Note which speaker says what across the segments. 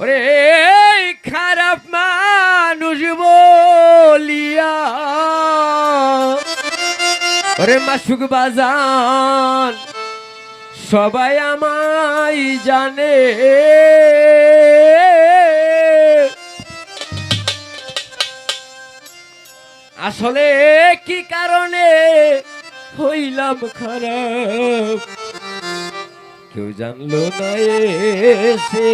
Speaker 1: ওরে খারাপ মানুষ বলিয়া। ওরে মাসুক বাজান, সবাই আমায় জানে। আসলে কি কারণে হইলাম খারাপ? কেউ জানলো না এসে।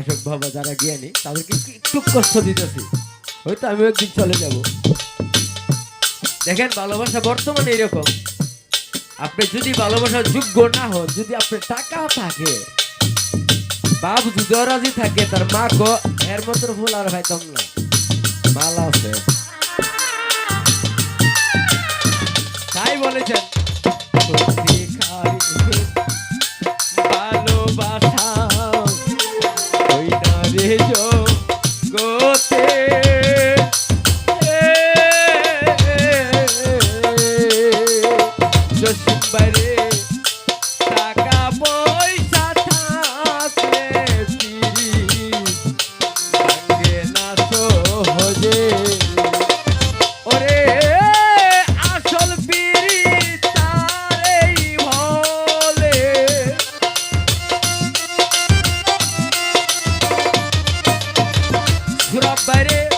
Speaker 1: মাসক বাবা যারা জ্ঞানী, তাদেরকে একটু- কষ্ট দিতেছি। হয়তো আমি একদিন চলে যাব। দেখেন, ভালোবাসা বর্তমানে এরকম। আপনি যদি ভালোবাসার যোগ্য না হন, যদি আপনার টাকা থাকে, বাপ যদি রাজি থাকে, তার মা গো এর মতো ফুল আর ভাই তম না। মালা আছে। তাই বলেছেন parede.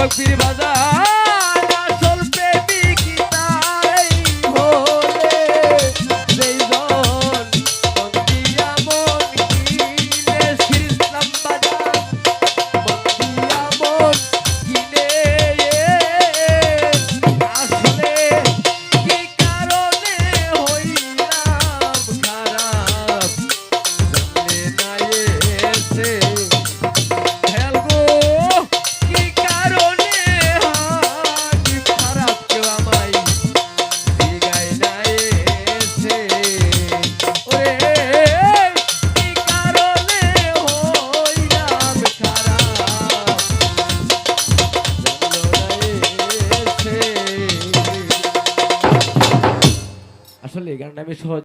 Speaker 1: চলপির বাজার। এই গানটা আমি সহজ